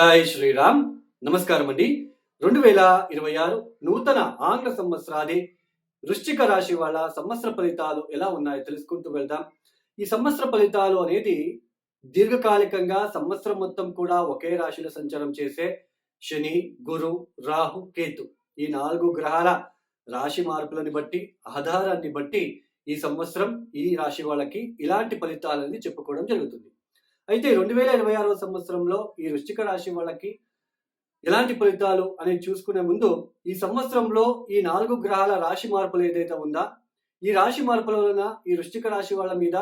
Hi Sriram. నమస్కారం అండి. రెండు వేల ఇరవై ఆరు నూతన ఆంగ్ల సంవత్సరాది వృశ్చిక రాశి వాళ్ళ సంవత్సర ఫలితాలు ఎలా ఉన్నాయో తెలుసుకుంటూ వెళ్దాం. ఈ సంవత్సర ఫలితాలు అనేది దీర్ఘకాలికంగా సంవత్సరం మొత్తం కూడా ఒకే రాశిలో సంచారం చేసే శని గురు రాహు కేతు ఈ నాలుగు గ్రహాల రాశి మార్పులను బట్టి ఆధారాన్ని బట్టి ఈ సంవత్సరం ఈ రాశి వాళ్ళకి ఇలాంటి ఫలితాలని చెప్పుకోవడం జరుగుతుంది. అయితే రెండు వేల ఇరవై ఆరో సంవత్సరంలో ఈ వృశ్చిక రాశి వాళ్ళకి ఎలాంటి ఫలితాలు అనేది చూసుకునే ముందు ఈ సంవత్సరంలో ఈ నాలుగు గ్రహాల రాశి మార్పులు ఏదైతే ఉందా ఈ రాశి మార్పుల వలన ఈ వృశ్చిక రాశి వాళ్ళ మీద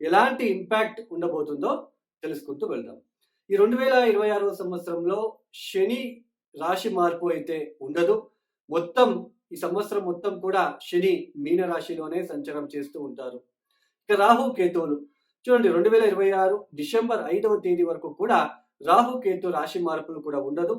ఎలాంటి ఇంపాక్ట్ ఉండబోతుందో తెలుసుకుంటూ వెళ్దాం. ఈ రెండు వేల ఇరవై ఆరవ సంవత్సరంలో శని రాశి మార్పు అయితే ఉండదు. మొత్తం ఈ సంవత్సరం మొత్తం కూడా శని మీన రాశిలోనే సంచారం చేస్తూ ఉంటారు. ఇక రాహు కేతువులు. చూడండి రెండు వేల ఇరవై ఆరు డిసెంబర్ ఐదవ తేదీ వరకు కూడా రాహు కేతు రాశి మార్పులు కూడా ఉండదు.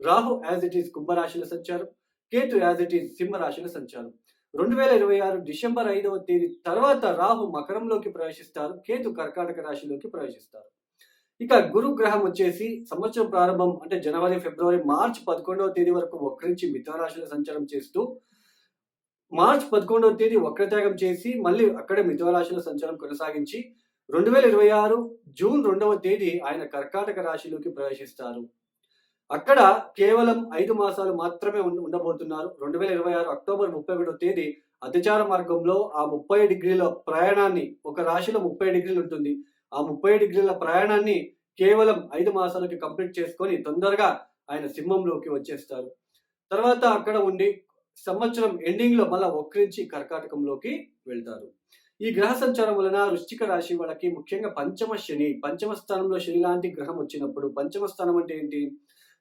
రాహు యాజ్ ఇట్ ఈస్ కుంభరాశిలో సంచారం కేతు యాజ్ ఇట్ ఈస్ సింహరాశిలో సంచారం. రెండు వేల ఇరవై ఆరు డిసెంబర్ ఐదవ తేదీ తర్వాత రాహు మకరంలోకి ప్రవేశిస్తారు కేతు కర్కాటక రాశిలోకి ప్రవేశిస్తారు. ఇక గురు గ్రహం వచ్చేసి సంవత్సరం ప్రారంభం అంటే జనవరి ఫిబ్రవరి మార్చ్ పదకొండవ తేదీ వరకు వక్రించి మిథునరాశిలో సంచారం చేస్తూ మార్చ్ పదకొండవ తేదీ వక్రత్యాగం చేసి మళ్ళీ అక్కడే మిథునరాశిలో సంచారం కొనసాగించి రెండు వేల ఇరవై ఆరు జూన్ రెండవ తేదీ ఆయన కర్కాటక రాశిలోకి ప్రవేశిస్తారు. అక్కడ కేవలం ఐదు మాసాలు మాత్రమే ఉండబోతున్నారు. రెండు వేల ఇరవై ఆరు అక్టోబర్ ముప్పై ఒకటో తేదీ అతిచార మార్గంలో ఆ ముప్పై డిగ్రీల ప్రయాణాన్ని ఒక రాశిలో ముప్పై డిగ్రీలు ఉంటుంది. ఆ ముప్పై డిగ్రీల ప్రయాణాన్ని కేవలం ఐదు మాసాలకి కంప్లీట్ చేసుకొని తొందరగా ఆయన సింహంలోకి వచ్చేస్తారు. తర్వాత అక్కడ ఉండి సంవత్సరం ఎండింగ్లో మళ్ళా వక్రించి కర్కాటకంలోకి వెళ్తారు. ఈ గ్రహ సంచారం వలన వృశ్చిక రాశి వాళ్ళకి ముఖ్యంగా పంచమ శని పంచమ స్థానంలో శని లాంటి గ్రహం వచ్చినప్పుడు పంచమ స్థానం అంటే ఏంటి?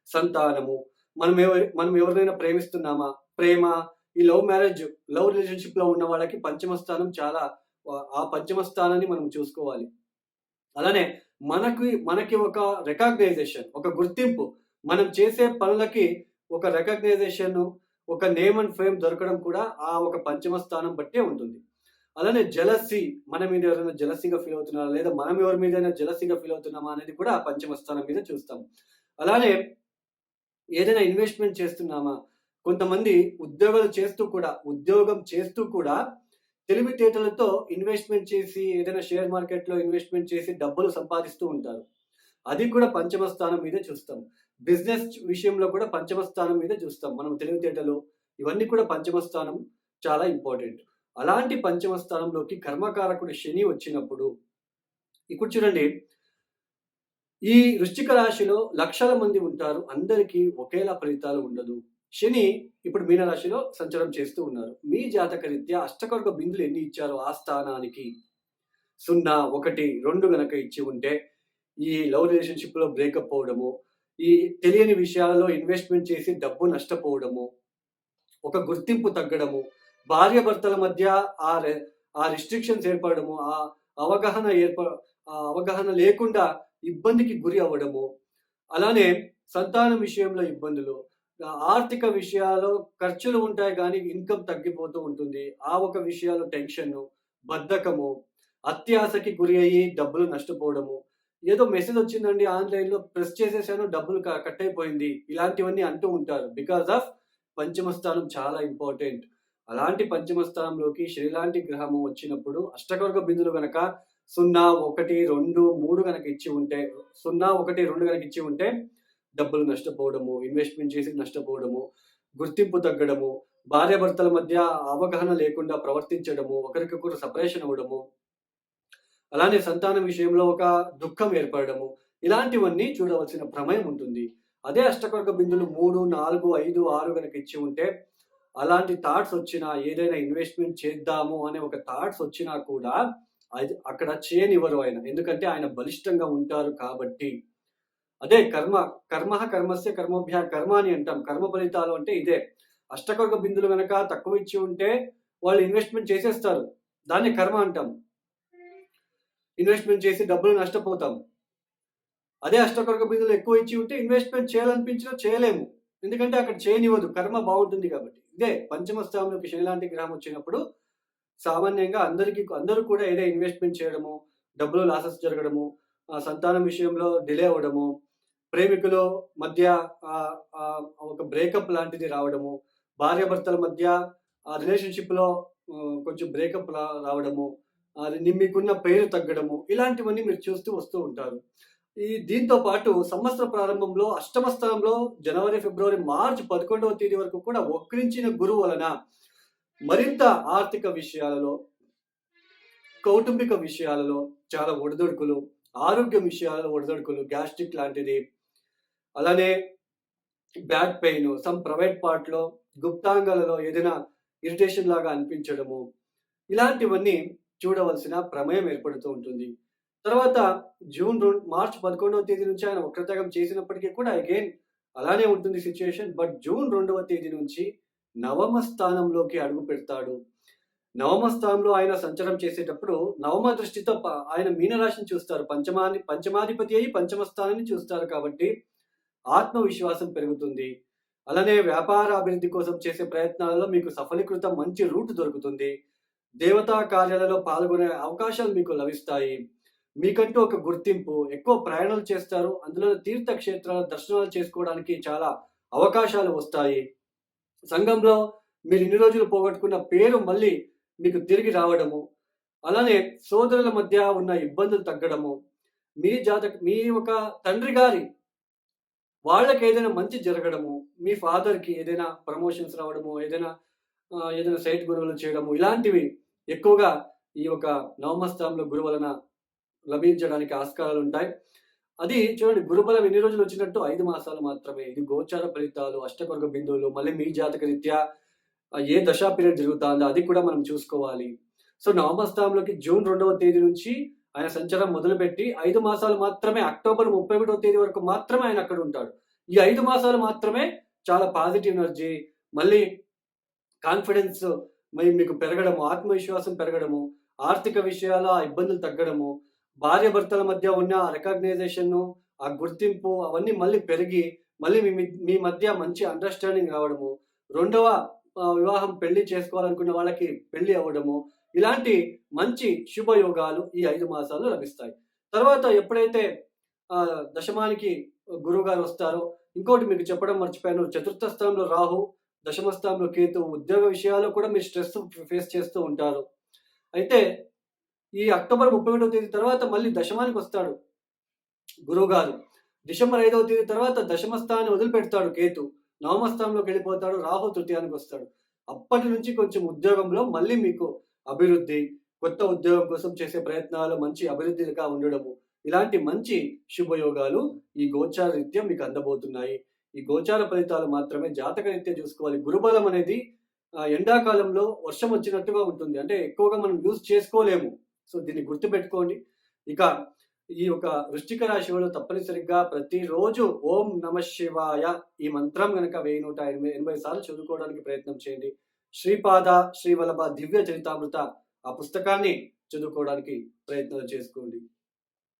సంతానము. మనం ఎవరి మనం ఎవరినైనా ప్రేమిస్తున్నామా? ప్రేమ ఈ లవ్ మ్యారేజ్ లవ్ రిలేషన్షిప్లో ఉన్న వాళ్ళకి పంచమ స్థానం చాలా ఆ పంచమ స్థానాన్ని మనం చూసుకోవాలి. అలానే మనకి మనకి ఒక రికగ్నైజేషన్ ఒక గుర్తింపు. మనం చేసే పనులకి ఒక రికగ్నైజేషన్ ఒక నేమ్ అండ్ ఫేమ్ దొరకడం కూడా ఆ ఒక పంచమ స్థానం బట్టే ఉంటుంది. అలానే జలసి మన మీద ఎవరైనా జలసిగా ఫీల్ అవుతున్నారా? లేదా మనం ఎవరి మీద జలసిగా ఫీల్ అవుతున్నామా అనేది కూడా పంచమ స్థానం మీద చూస్తాం. అలానే ఏదైనా ఇన్వెస్ట్మెంట్ చేస్తున్నామా? కొంతమంది ఉద్యోగాలు చేస్తూ కూడా ఉద్యోగం చేస్తూ కూడా తెలివితేటలతో ఇన్వెస్ట్మెంట్ చేసి ఏదైనా షేర్ మార్కెట్లో ఇన్వెస్ట్మెంట్ చేసి డబ్బులు సంపాదిస్తూ ఉంటారు. అది కూడా పంచమ స్థానం మీదే చూస్తాం. బిజినెస్ విషయంలో కూడా పంచమ స్థానం మీద చూస్తాం. మనం తెలివితేటలు ఇవన్నీ కూడా పంచమ స్థానం చాలా ఇంపార్టెంట్ అలాంటి పంచమ స్థానంలోకి కర్మకారకుడు శని వచ్చినప్పుడు ఇప్పుడు చూడండి ఈ వృశ్చిక రాశిలో లక్షల మంది ఉంటారు అందరికీ ఒకేలా ఫలితాలు ఉండదు. శని ఇప్పుడు మీనరాశిలో సంచారం చేస్తూ ఉన్నారు. మీ జాతక రీత్యా అష్టకర్గ బిందులు ఎన్ని ఇచ్చారో? ఆ స్థానానికి సున్నా ఒకటి రెండు గనక ఇచ్చి ఉంటే ఈ లవ్ రిలేషన్షిప్లో బ్రేకప్ అవడము ఈ తెలియని విషయాలలో ఇన్వెస్ట్మెంట్ చేసి డబ్బు నష్టపోవడము ఒక గుర్తింపు తగ్గడము భార్య భర్తల మధ్య ఆ ఆ రిస్ట్రిక్షన్స్ ఏర్పడము ఆ అవగాహన ఏర్ప ఆ అవగాహన లేకుండా ఇబ్బందికి గురి అవ్వడము అలానే సంతానం విషయంలో ఇబ్బందులు ఆర్థిక విషయాల్లో ఖర్చులు ఉంటాయి కానీ ఇన్కమ్ తగ్గిపోతూ ఉంటుంది. ఆ ఒక విషయాలు టెన్షన్ బద్ధకము అత్యాశకి గురి అయ్యి డబ్బులు నష్టపోవడము. ఏదో మెసేజ్ వచ్చిందండి ఆన్లైన్లో ప్రెస్ చేసేసాను డబ్బులు కట్ అయిపోయింది. ఇలాంటివన్నీ అంటూ ఉంటారు. బికాస్ ఆఫ్ పంచమ స్థానం చాలా ఇంపార్టెంట్. అలాంటి పంచమ స్థానంలోకి శ్రీలాంటి గ్రహము వచ్చినప్పుడు అష్టకవర్గ బిందులు గనక సున్నా ఒకటి రెండు మూడు కనుక ఇచ్చి ఉంటే సున్నా ఒకటి రెండు కనుక ఇచ్చి ఉంటే డబ్బులు నష్టపోవడము ఇన్వెస్ట్మెంట్ చేసి నష్టపోవడము గుర్తింపు తగ్గడము భార్యాభర్తల మధ్య అవగాహన లేకుండా ప్రవర్తించడము ఒకరికొకరు సపరేషన్ అవ్వడము అలానే సంతానం విషయంలో ఒక దుఃఖం ఏర్పడము ఇలాంటివన్నీ చూడవలసిన ప్రమేయం ఉంటుంది. అదే అష్టకర్గ బిందులు మూడు నాలుగు ఐదు ఆరు కనుక ఇచ్చి ఉంటే అలాంటి థాట్స్ వచ్చినా ఏదైనా ఇన్వెస్ట్మెంట్ చేద్దాము అనే ఒక థాట్స్ వచ్చినా కూడా అది అక్కడ చేయనివ్వరు ఆయన. ఎందుకంటే ఆయన బలిష్టంగా ఉంటారు కాబట్టి. అదే కర్మ కర్మ కర్మస్య కర్మభ్య కర్మ అని అంటాం. కర్మ ఫలితాలు అంటే ఇదే. అష్టకొర్గ బిందులు కనుక తక్కువ ఇచ్చి ఉంటే వాళ్ళు ఇన్వెస్ట్మెంట్ చేసేస్తారు. దాన్ని కర్మ అంటాం. ఇన్వెస్ట్మెంట్ చేసి డబ్బులు నష్టపోతాం. అదే అష్టకొర్గ బిందులు ఎక్కువ ఇచ్చి ఉంటే ఇన్వెస్ట్మెంట్ చేయాలనిపించినా చేయలేము. ఎందుకంటే అక్కడ చేయనివ్వదు. కర్మ బాగుంటుంది కాబట్టి. ఇదే పంచమ స్థానంలోకి శని లాంటి గ్రహం వచ్చినప్పుడు సామాన్యంగా అందరికీ అందరూ కూడా ఏదో ఇన్వెస్ట్మెంట్ చేయడము డబ్బులు లాసెస్ జరగడము ఆ సంతానం విషయంలో డిలే అవ్వడము ప్రేమికుల మధ్య ఒక బ్రేకప్ లాంటిది రావడము భార్యాభర్తల మధ్య ఆ కొంచెం బ్రేకప్ రావడము అది మీకున్న పేరు తగ్గడము ఇలాంటివన్నీ మీరు చూస్తూ వస్తూ ఉంటారు. ఈ దీంతో పాటు సంవత్సర ప్రారంభంలో అష్టమ స్థానంలో జనవరి ఫిబ్రవరి మార్చి పదకొండవ తేదీ వరకు కూడా వక్రించిన గురువు వలన మరింత ఆర్థిక విషయాలలో కౌటుంబిక విషయాలలో చాలా ఒడిదొడుకులు ఆరోగ్య విషయాలలో ఒడిదొడుకులు గ్యాస్ట్రిక్ లాంటిది. అలానే బ్యాక్ పెయిన్ సమ్ ప్రైవేట్ పార్ట్లో గుప్తాంగాలలో ఏదైనా ఇరిటేషన్ లాగా అనిపించడము ఇలాంటివన్నీ చూడవలసిన ప్రమేయం ఏర్పడుతూ ఉంటుంది. తర్వాత జూన్ రెండు మార్చ్ పదకొండవ తేదీ నుంచి ఆయన వక్రతగం చేసినప్పటికీ కూడా అగైన్ అలానే ఉంటుంది సిచ్యుయేషన్ బట్ జూన్ రెండవ తేదీ నుంచి నవమ స్థానంలోకి అడుగు పెడతాడు. నవమ స్థానంలో ఆయన సంచారం చేసేటప్పుడు నవమ దృష్టితో ప- ఆయన మీనరాశిని చూస్తారు. పంచమాని పంచమాధిపతి అయి పంచమ స్థానాన్ని చూస్తారు కాబట్టి ఆత్మవిశ్వాసం పెరుగుతుంది. అలానే వ్యాపార అభివృద్ధి కోసం చేసే ప్రయత్నాలలో మీకు సఫలీకృత మంచి రూట్ దొరుకుతుంది. దేవతా కార్యాలలో పాల్గొనే అవకాశాలు మీకు లభిస్తాయి. మీకంటూ ఒక గుర్తింపు. ఎక్కువ ప్రయాణాలు చేస్తారు. అందులో తీర్థక్షేత్రాల దర్శనాలు చేసుకోవడానికి చాలా అవకాశాలు వస్తాయి. సంఘంలో మీరు ఇన్ని రోజులు పోగొట్టుకున్న పేరు మళ్ళీ మీకు తిరిగి రావడము. అలానే సోదరుల మధ్య ఉన్న ఇబ్బందులు తగ్గడము. మీ జాతక మీ ఒక తండ్రి గారి వాళ్ళకి ఏదైనా మంచి జరగడము. మీ ఫాదర్కి ఏదైనా ప్రమోషన్స్ రావడము ఏదైనా ఏదైనా సైట్ గురువులు చేయడము. ఇలాంటివి ఎక్కువగా ఈ యొక్క నవమస్థానంలో గురువలన లభించడానికి ఆస్కారాలు ఉంటాయి. అది చూడండి గురుబలం ఎన్ని రోజులు వచ్చినట్టు ఐదు మాసాలు మాత్రమే. ఇది గోచార ఫలితాలు అష్టపర్గ బిందువులు మళ్ళీ మీ జాతక రీత్యా ఏ దశా పీరియడ్ జరుగుతుందో అది కూడా మనం చూసుకోవాలి. సో నవంబర్ స్థానంలోకి జూన్ రెండవ తేదీ నుంచి ఆయన సంచారం మొదలుపెట్టి ఐదు మాసాలు మాత్రమే అక్టోబర్ ముప్పై ఒకటవ తేదీ వరకు మాత్రమే ఆయన అక్కడ ఉంటాడు. ఈ ఐదు మాసాలు మాత్రమే చాలా పాజిటివ్ ఎనర్జీ మళ్ళీ కాన్ఫిడెన్స్ మరి మీకు పెరగడము ఆత్మవిశ్వాసం పెరగడము ఆర్థిక విషయాల ఆ ఇబ్బందులు తగ్గడము భార్య భర్తల మధ్య ఉన్న రికగ్నైజేషన్ ఆ గుర్తింపు అవన్నీ మళ్ళీ పెరిగి మళ్ళీ మీ మీ- మధ్య మంచి అండర్స్టాండింగ్ రావడము రెండవ వివాహం పెళ్ళి చేసుకోవాలనుకున్న వాళ్ళకి పెళ్ళి అవ్వడము ఇలాంటి మంచి శుభయోగాలు ఈ ఐదు మాసాలు లభిస్తాయి. తర్వాత ఎప్పుడైతే దశమానికి గురువు గారు వస్తారో ఇంకోటి మీకు చెప్పడం మర్చిపోయాను చతుర్థ స్థానంలో రాహు దశమ స్థానంలో కేతు ఉద్యోగ విషయాల్లో కూడా మీరు స్ట్రెస్ ఫేస్ చేస్తూ ఉంటారు. అయితే ఈ అక్టోబర్ ముప్పై ఒకటో తేదీ తర్వాత మళ్ళీ దశమానికి వస్తాడు. గురువు గారు. డిసెంబర్ ఐదవ తేదీ తర్వాత దశమ స్థానాన్ని వదిలిపెడతాడు కేతు. నవమ స్థానంలోకి వెళ్ళిపోతాడు. రాహు తృతీయానికి వస్తాడు. అప్పటి నుంచి కొంచెం ఉద్యోగంలో మళ్ళీ మీకు అభివృద్ధి కొత్త ఉద్యోగం కోసం చేసే ప్రయత్నాలు మంచి అభివృద్ధిగా ఉండడము. ఇలాంటి మంచి శుభయోగాలు ఈ గోచార రీత్యం మీకు అందబోతున్నాయి. ఈ గోచార ఫలితాలు మాత్రమే జాతక రీత్యా చూసుకోవాలి. గురుబలం అనేది ఎండాకాలంలో వర్షం వచ్చినట్టుగా ఉంటుంది. అంటే ఎక్కువగా మనం యూజ్ చేసుకోలేము. సో దీన్ని గుర్తుపెట్టుకోండి. ఇక ఈ యొక్క వృష్టిక రాశి వాళ్ళు తప్పనిసరిగా ప్రతిరోజు ఓం నమ శివాయ ఈ మంత్రం గనక వెయ్యి నూట ఎనభై ఎనభై సార్లు చదువుకోవడానికి ప్రయత్నం చేయండి. శ్రీపాద శ్రీవల్లభ దివ్య చరితామృత ఆ పుస్తకాన్ని చదువుకోవడానికి ప్రయత్నాలు చేసుకోండి.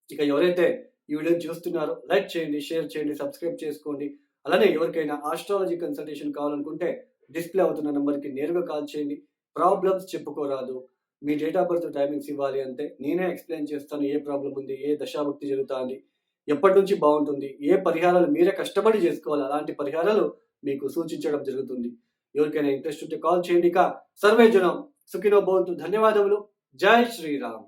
ఇక ఎవరైతే ఈ వీడియో చూస్తున్నారో లైక్ చేయండి షేర్ చేయండి సబ్స్క్రైబ్ చేసుకోండి. అలానే ఎవరికైనా ఆస్ట్రాలజీ కన్సల్టేషన్ కావాలనుకుంటే డిస్ప్లే అవుతున్న నెంబర్కి నేరుగా కాల్ చేయండి. ప్రాబ్లమ్స్ చెప్పుకోరాదు. మీ డేట్ ఆఫ్ బర్త్ టైమింగ్స్ ఇవ్వాలి అంటే నేనే ఎక్స్ప్లెయిన్ చేస్తాను ఏ ప్రాబ్లం ఉంది ఏ దశాభక్తి జరుగుతుంది ఎప్పటి నుంచి బాగుంటుంది ఏ పరిహారాలు మీరే కష్టపడి చేసుకోవాలి అలాంటి పరిహారాలు మీకు సూచించడం జరుగుతుంది. ఎవరికైనా ఇంట్రెస్ట్ ఉంటే కాల్ చేయండి ఇక. సర్వే జనం సుఖినో భవంతు. ధన్యవాదములు. జై శ్రీరామ్.